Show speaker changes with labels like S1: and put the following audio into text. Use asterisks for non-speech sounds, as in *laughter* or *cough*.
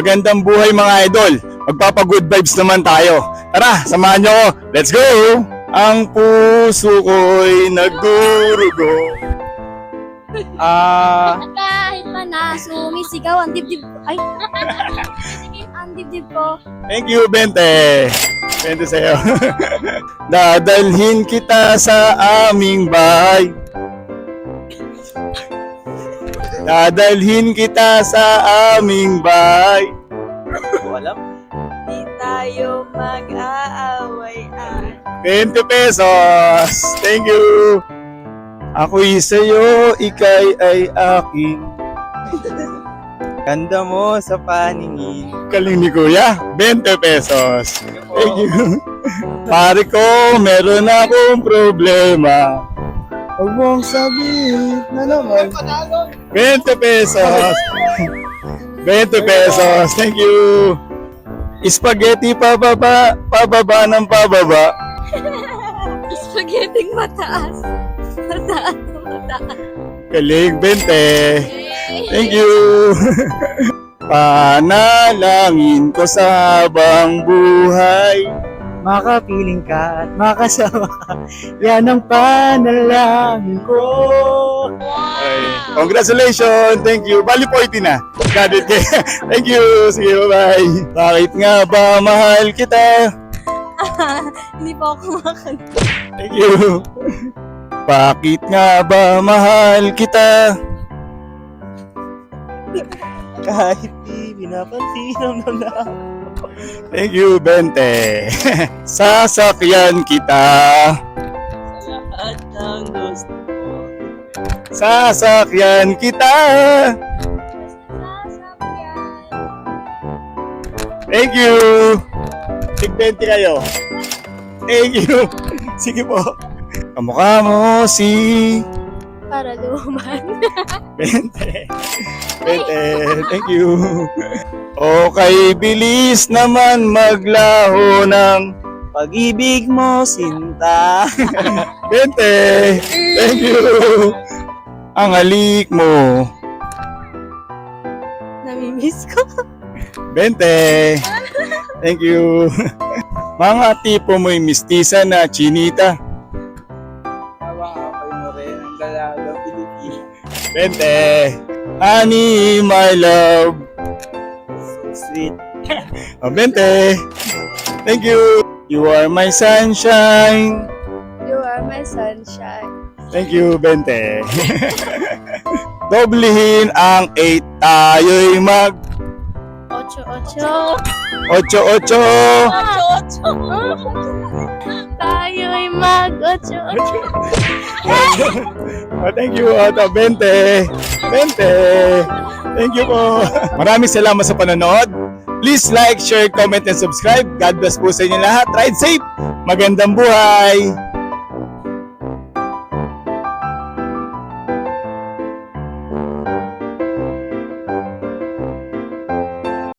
S1: Magandang buhay mga idol. Magpapa-good vibes naman tayo. Tara, samahan nyo ako. Let's go! Ang puso ko'y nagdurugo. *laughs* Ah,
S2: kahit pa na sumisigaw ang dibdib ay *laughs* ang dibdib ko
S1: thank you, Bente. Bente sa'yo. *laughs* Dadalhin kita sa aming bahay. Dadalhin kita sa aming bahay.
S3: Walang
S4: Di tayo mag-aaway ah.
S1: 20 pesos. Thank you. Ako'y sa'yo, ikay ay aking.
S3: Ganda mo sa paningin.
S1: Kaling ni Kuya, 20 pesos. Thank you. Pare ko, meron akong problema. Huwag mong sabihin na naman. 20 pesos. 20 pesos. Thank you. Spaghetti pababa, pababa ng pababa.
S2: spaghetti mataas mataas mataas
S1: Kaling 20. Thank you. *laughs* Panalangin ko sa habang buhay.
S3: Makapiling ka at makasama ka. Yan ang panalangin ko.
S1: Ay, congratulations! Thank you. Bali po na. Got it. *laughs* Thank you. Sige, bye-bye. Bakit nga ba mahal kita? *laughs*
S2: hindi po ako makakanta
S1: Thank you. Bakit nga ba mahal kita?
S3: Kahit *laughs* di pinapansin ng nana.
S1: Thank you, Bente. *laughs* Sasakyan kita.
S4: Sa lahat ng gusto mo.
S1: Sasakyan kita. Thank you. Tig 20 kayo. Thank you. *laughs* Sige po. Kamukha mo si
S2: para luman *laughs*
S1: Bente. Bente. Thank you. Okay, bilis naman maglaho ng
S3: Pag-ibig mo, sinta. *laughs*
S1: Bente. Thank you. Ang halik mo.
S2: namimiss ko
S1: Bente. Thank you. Mga tipo mo'y mistisa na chinita.
S3: Hawa-haway mo rin ang dalagang Pilipino.
S1: Bente. Honey, my love.
S3: So sweet. *laughs*
S1: Oh, Bente. Thank you. You are my sunshine.
S2: you are my sunshine
S1: Thank you, Bente. *laughs* Doblehin ang 8. Tayo'y mag
S2: ocho ocho
S1: 8-8.
S2: ocho tayo'y mag ocho ocho *laughs*
S1: oh, thank you, Otto. Bente. Bente. Thank you po. Maraming salamat sa panonood. Please like, share, comment, and subscribe. God bless po sa inyo lahat. Ride safe. Magandang buhay.